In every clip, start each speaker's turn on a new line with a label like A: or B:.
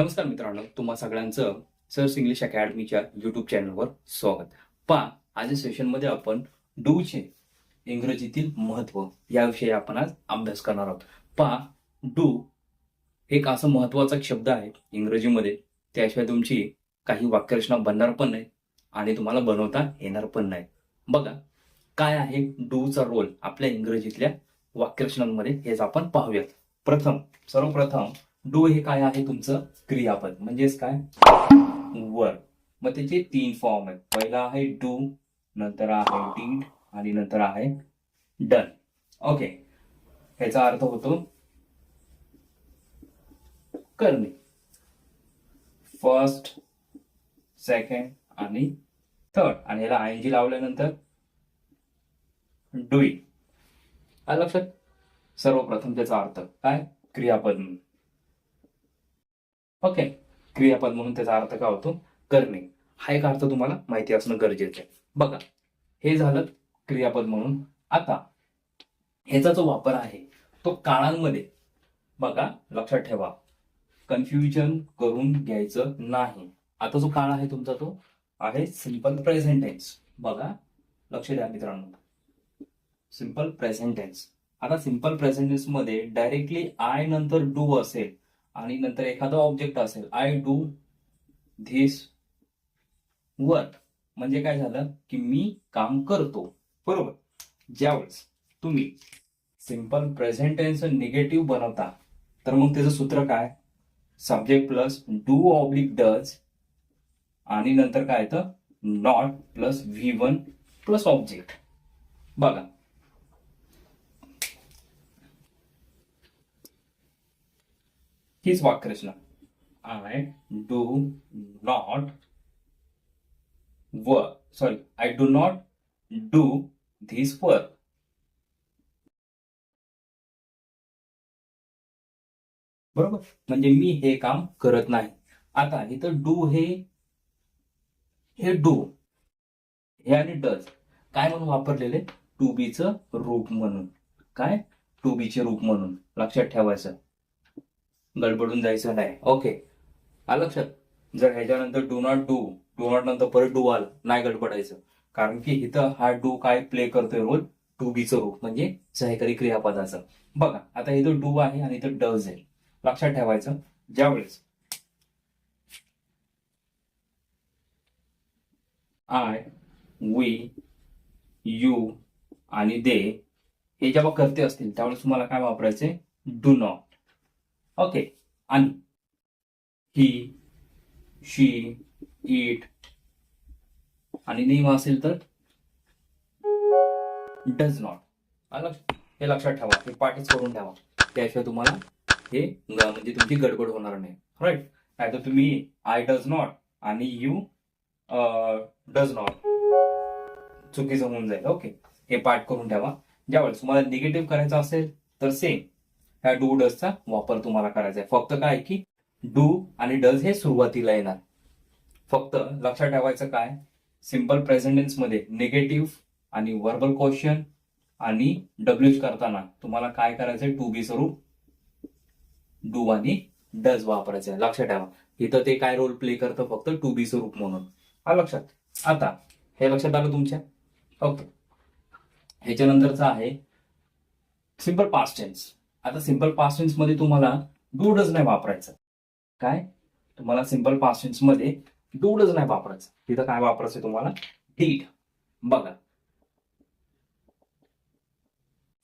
A: नमस्कार मित्रांनो तुम्हा सगळ्यांचं सर्स इंग्लिश अकॅडमीच्या युट्यूब चॅनलवर स्वागत. पहा आजच्या सेशनमध्ये आपण डूचे इंग्रजीतील महत्त्व याविषयी आपण आज अभ्यास करणार आहोत. पहा डू एक असं महत्त्वाचा शब्द आहे इंग्रजीमध्ये. त्याशिवाय तुमची काही वाक्यरचना बनणार पण नाही आणि तुम्हाला बनवता येणार पण नाही. बघा काय आहे डूचा रोल आपल्या इंग्रजीतल्या वाक्यरचनांमध्ये? हेच आपण पाहूयात. प्रथम सर्वप्रथम डू हे काय आहे तुमचं? क्रियापद. म्हणजेच काय? वर्क मग त्याचे तीन फॉर्म आहेत. पहिला आहे डू नंतर आहे डीड आणि नंतर आहे डन. ओके. ह्याचा अर्थ होतो करणे. फर्स्ट सेकंड आणि थर्ड. आणि याला आय जी लावल्यानंतर डुई लक्षात? सर्वप्रथम त्याचा अर्थ काय? क्रियापद म्हणून. ओके क्रियापद म्हणून त्याचा अर्थ काय होतो? करणे. हा एक अर्थ तुम्हाला माहिती असणं गरजेचं आहे. बघा हे झालं क्रियापद म्हणून. आता ह्याचा जो वापर आहे तो काळांमध्ये बघा लक्षात ठेवा. कन्फ्युजन करून घ्यायचं नाही. आता जो काळ आहे तुमचा तो आहे सिंपल प्रेझेंट टेन्स बघा लक्ष द्या मित्रांनो. सिंपल प्रेझेंट टेन्स आता सिंपल प्रेझेंट टेन्समध्ये डायरेक्टली आय नंतर डू असेल. आणि नंतर एखादा ऑब्जेक्ट असेल आय डू धिस वर्क म्हणजे काय झालं? की मी काम करतो. बरोबर? ज्यावेळेस तुम्ही सिंपल प्रेझेंट टेन्स निगेटिव्ह बनवता तर मग त्याचं सूत्र काय? Subject plus do oblique does आणि नंतर काय येतं? Not plus V one plus object बघा. हीच वाक्यरचना I do not work sorry I do not do this work बरोबर? म्हणजे मी हे काम करत नाही. आता इथं डू हे हे डू हे आणि डज काय म्हणून वापरलेले? टू बीचं रूप म्हणून. काय? टू बीचे रूप म्हणून. लक्षात ठेवायचं. गडबडून जायचं नाही. ओके आलं लक्षात? जर ह्याच्यानंतर do not do do not नंतर परत डू आलं नाही गडबडायचं. कारण की इथं हा डू काय प्ले करतोय रोल? टू बीचं रूप म्हणजे सहकारी क्रियापदाचं. बघा आता इथं डू आहे आणि इथं डज आहे. लक्षात ठेवायचं. ज्यावेळेस आय वी यू आणि दे हे जेव्हा करते असतील त्यावेळेस तुम्हाला काय वापरायचे डू नॉट ओके. आणि ही शी इट आणि नेम असेल तर? Does not. हे लक्षात ठेवा. हे पाठच करून ठेवा. त्याशिवाय तुम्हाला हे म्हणजे तुमची गडबड होणार नाही. राईट नाही तर तुम्ही आय डज नॉट आणि यू डज नॉट चुकीचं होऊन जाईल. ओके. हे पाठ करून ठेवा. ज्यावेळेस तुम्हाला निगेटिव्ह करायचं असेल तर सेम ह्या डू डजचा वापर तुम्हाला करायचा आहे फक्त काय की डू आणि डज हे सुरुवातीला येणार. फक्त लक्षात ठेवायचं काय? सिंपल प्रेझेंटेन्समध्ये निगेटिव्ह आणि वर्बल क्वेश्चन आणि डब्ल्यूच करताना तुम्हाला काय करायचंय? टू बी स्वरूप डू आणि डज वापरायचं आहे लक्षात ठेवा. इथं ते काय रोल प्ले करतं? फक्त टू बी स्वरूप म्हणून. हा लक्षात. आता हे लक्षात आलं तुमच्या? ओके ह्याच्यानंतरचं आहे सिंपल पास्ट टेन्स आता सिंपल पास्टमध्ये तुम्हाला डू डज नाही वापरायचं. काय? तुम्हाला सिंपल पास्टमध्ये डू डज नाही वापरायचं. तिथं काय वापरायचं तुम्हाला? डीड बघा.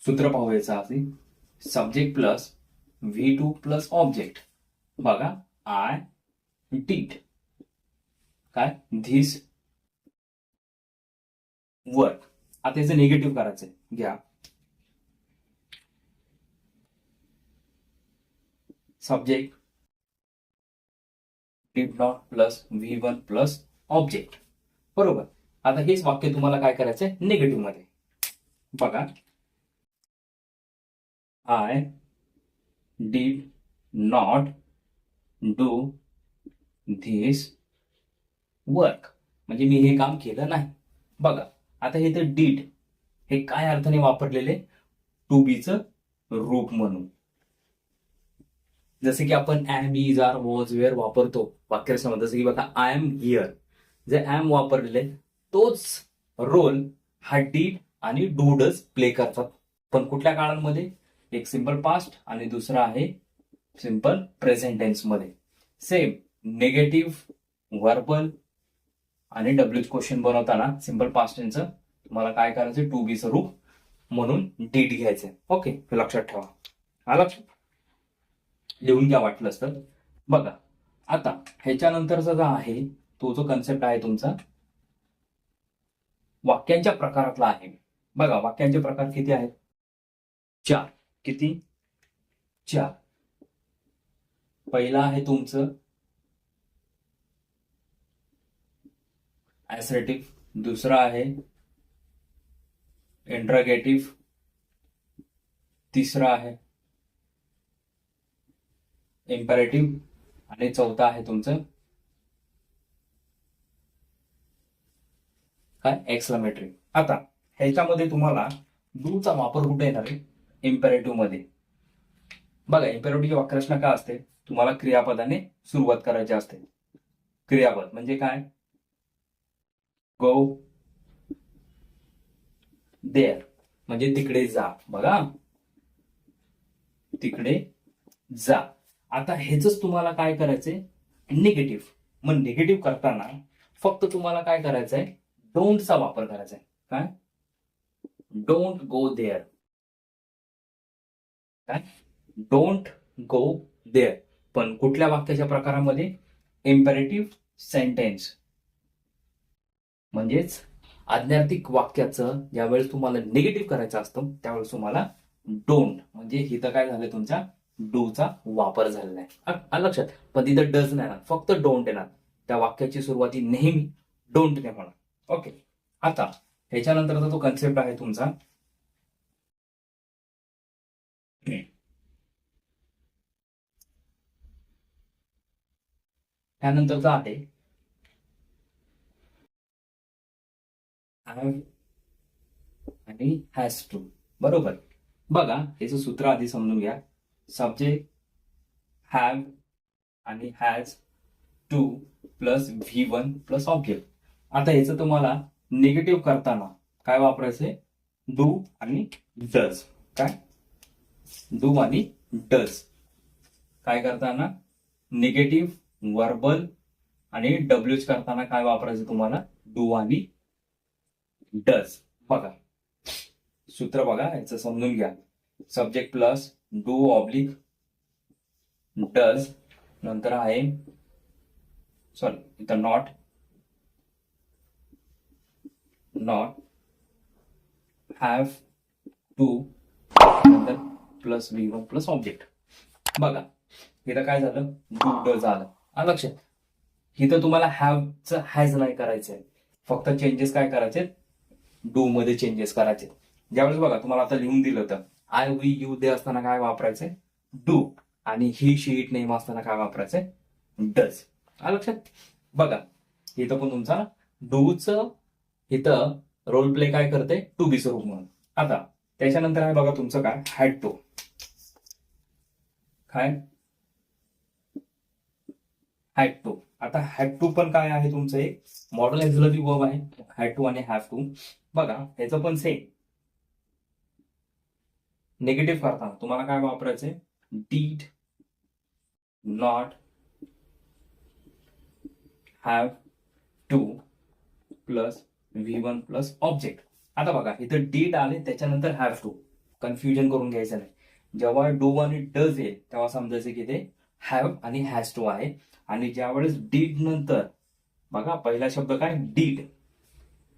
A: सूत्र पाहूयाचं आधी. Subject plus V two plus object बघा. आय डीड काय? धीस वर्क आता याचं निगेटिव्ह करायचंय. घ्या. Subject did not plus V one plus object बरोबर? आता हेच वाक्य तुम्हाला काय करायचंय? निगेटिव्हमध्ये. बघा. I did not do this work म्हणजे मी हे काम केलं नाही. बघा. आता हे तर डीड हे काय अर्थाने वापरलेले? टू बीचं रूप म्हणून. जसे की आपण am is are was were वापरतो वाक्यरचना जसं की बघा आय एम हिअर जे ऍम वापरलेले तोच रोल हा डीड आणि डूडच प्ले करतात. पण कुठल्या काळांमध्ये? एक सिंपल पास्ट आणि दुसरा आहे सिंपल प्रेझेंटेन्समध्ये सेम नेगेटिव्ह वर्बल आणि डब्ल्यू क्वेश्चन बनवताना सिंपल पास्ट यांचं तुम्हाला काय करायचं? टू बी रूप म्हणून डीड घ्यायचं. ओके लक्षात ठेवा. हा लक्षात लिहून घ्या वाटलं असतं. बघा आता ह्याच्यानंतरचा जो आहे तो जो कन्सेप्ट आहे तुमचा वाक्यांच्या प्रकारातला आहे. बघा वाक्यांचे प्रकार किती आहेत? चार. किती? चार. पहिला आहे तुमचं ऍसरेटिव्ह दुसरा आहे इंट्रागेटिव्ह तिसरा आहे इम्पॅरेटिव्ह आणि चौथा आहे तुमचं. काय? एक्सलामेट्री आता ह्याच्यामध्ये तुम्हाला डूचा वापर कुठे येणार आहे? इम्पॅरेटिव्हमध्ये. बघा इम्पॅरेटिव्ह वाक्यरचना काय असते? तुम्हाला क्रियापदाने सुरुवात करायची असते. क्रियापद म्हणजे काय? गो देअर म्हणजे तिकडे जा. बघा. तिकडे जा. आता ह्याच तुम्हाला काय करायचंय? निगेटिव्ह मग निगेटिव्ह करताना फक्त तुम्हाला काय करायचंय? डोंटचा वापर करायचा आहे काय? डोंट गो देअर काय? डोंट गो देअर पण कुठल्या वाक्याच्या प्रकारामध्ये? इम्पेरेटिव्ह सेंटेन्स म्हणजेच आज्ञार्थिक वाक्याचं ज्यावेळेस तुम्हाला निगेटिव्ह करायचं असतं त्यावेळेस तुम्हाला डोंट म्हणजे इथं काय झालं तुमच्या? डूचा वापर झालेला आहे. लक्षात. पण तिथं डज नाही येणार. फक्त डोंट येणार. त्या वाक्याची सुरुवाती नेहमी डोंट ने म्हणा ओके आता ह्याच्यानंतरचा तो कन्सेप्ट आहे तुमचा. त्यानंतरचा आहे. आणि हॅज टू बरोबर. बघा याचं सूत्र आधी समजून घ्या. सब्जेक्ट हॅव आणि has to plus V one plus object आता याचं तुम्हाला निगेटिव्ह करताना काय वापरायचंय? डू आणि डज काय? डू आणि डज काय करताना? निगेटिव्ह वर्बल आणि डब्ल्यूच करताना काय वापरायचं तुम्हाला? डू आणि डज बघा. सूत्र बघा याचं समजून घ्या. Subject plus do oblique does नंतर आहे सॉरी इथं नॉट नॉट हॅव टू नंतर plus V one plus object. बघा इथं काय झालं? डू डज आलं. आलं लक्षात. इथं तुम्हाला हॅवचं हॅज नाही करायचंय फक्त चेंजेस काय करायचे? डू मध्ये चेंजेस करायचे. ज्यावेळेस बघा तुम्हाला आता लिहून दिलं होतं. आय वी यू दे असताना काय वापरायचंय? डू आणि ही शीट नेम असताना काय वापरायचंय? डज लक्षात? बघा. इथं पण तुमचा डूच इथं रोल प्ले काय करते टू बी स्वरूप म्हणून. आता त्याच्यानंतर आहे बघा तुमचं काय? हॅड टू काय? हॅड टू आता हॅड टू पण काय आहे तुमचं? एक मॉडल एक्झलरी वर्ब आहे. हॅड टू आणि हॅव टू बघा ह्याचं पण सेम निगेटिव्ह करता तुम्हाला काय वापरायचंय? Did not have to plus V one plus object आता बघा इथं डीड आले त्याच्यानंतर हॅव टू कन्फ्युजन करून घ्यायचं नाही. जेव्हा डू आणि डज येईल तेव्हा समजायचं की ते हॅव आणि हॅज टू आहे. आणि ज्यावेळेस डीड नंतर बघा पहिला शब्द काय? डीड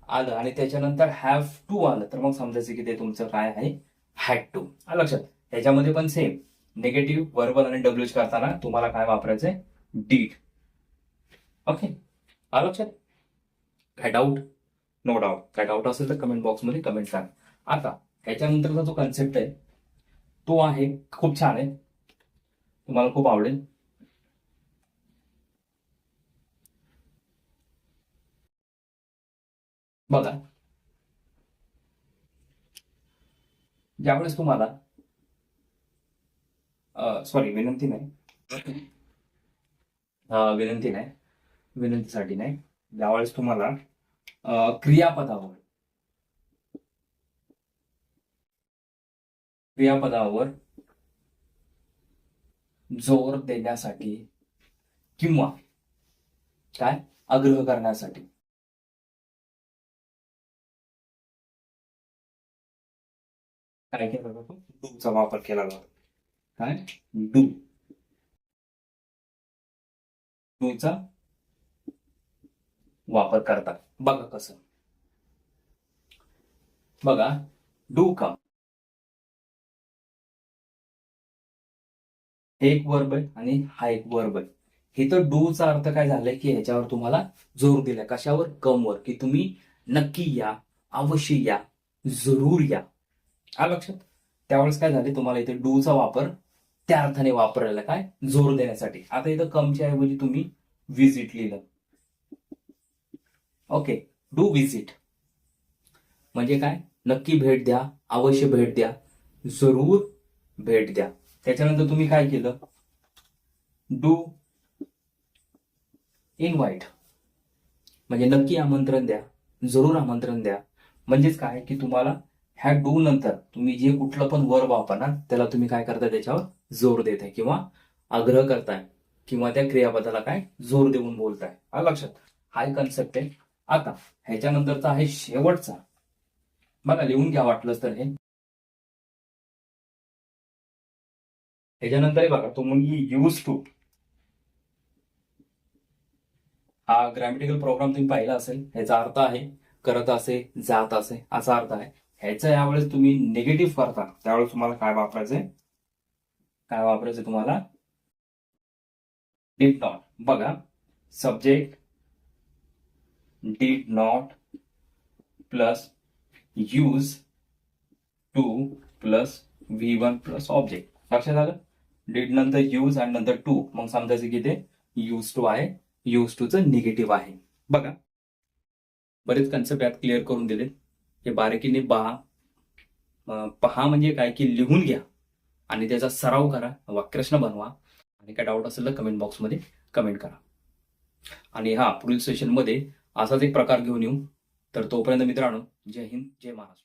A: आलं आणि त्याच्यानंतर हॅव टू आलं. तर मग समजायचं की ते तुमचं काय आहे? हॅड टू लक्षात. त्याच्यामध्ये पण सेम निगेटिव्ह वर्बल आणि डब्ल्यूच करताना तुम्हाला काय वापरायचंय? डीड ओके आलं लक्षात? काय डाऊट नो डाऊट काय डाऊट असेल तर कमेंट बॉक्समध्ये कमेंट करा आता ह्याच्यानंतरचा जो कन्सेप्ट आहे तो आहे खूप छान आहे. तुम्हाला खूप आवडेल. बघा. ज्यावेळेस तुम्हाला सॉरी विनंती नाही. विनंती नाही. विनंतीसाठी नाही. ज्यावेळेस तुम्हाला क्रियापदावर क्रियापदावर जोर देण्यासाठी किंवा काय? आग्रह करण्यासाठी. काय केला जातो डूचा वापर केला जातो काय? डू. डूचा वापर करतात बघा कसं. बघा डू कम हे एक वर्ब आहे आणि हा एक वर्ब आहे. हे तर डूचा अर्थ काय झालाय की ह्याच्यावर तुम्हाला जोर दिलाय. कशावर? कमवर. की तुम्ही नक्की या अवश्य या जरूर या. आ लक्षात? त्यावेळेस काय झाले तुम्हाला इथे डूचा वापर त्या अर्थाने वापरायला काय? जोर देण्यासाठी. आता इथं कमच्या ऐवजी तुम्ही विजिट लिहिलं. ओके डू विजिट म्हणजे काय? नक्की भेट द्या अवश्य भेट द्या जरूर भेट द्या. त्याच्यानंतर तुम्ही काय केलं? डू इनवाईट म्हणजे नक्की आमंत्रण द्या जरूर आमंत्रण द्या. म्हणजेच काय? की तुम्हाला ह्या डू नंतर तुम्ही जे कुठलं पण वर वापरणार त्याला तुम्ही काय करताय त्याच्यावर? जोर देताय किंवा आग्रह करताय किंवा त्या क्रियापदाला काय? जोर देऊन बोलताय. हा लक्षात हा कन्सेप्ट आहे. आता ह्याच्यानंतरचा आहे शेवटचा. बघा लिहून घ्या वाटलंच तर हे. ह्याच्यानंतर हे बघा मुलगी यूज टू हा ग्रॅमेटिकल प्रोग्राम तुम्ही पाहिला असेल. ह्याचा अर्थ आहे करत असे जात असे असा अर्थ आहे. ह्याचा यावेळेस तुम्ही निगेटिव्ह करता. त्यावेळेस तुम्हाला काय वापरायचंय? काय वापरायचं तुम्हाला? डिड नॉट बघा. Subject did not plus use to plus V one plus object लक्षात आलं? डिड नंतर यूज आणि नंतर टू मग समजायचं की ते यूज टू आहे. यूज टूचं निगेटिव्ह आहे. बघा. बरेच कन्सेप्ट यात क्लिअर करून दिले हे बारीकीने पहा. पहा म्हणजे काय की लिहून घ्या. आणि त्याचा सराव करा वाक्यरचना बनवा. आणि काय डाऊट असेल तर कमेंट बॉक्समध्ये कमेंट करा. आणि हा पुढील सेशनमध्ये असाच एक प्रकार घेऊन येऊ. तर तोपर्यंत मित्रांनो जय हिंद जय महाराष्ट्र.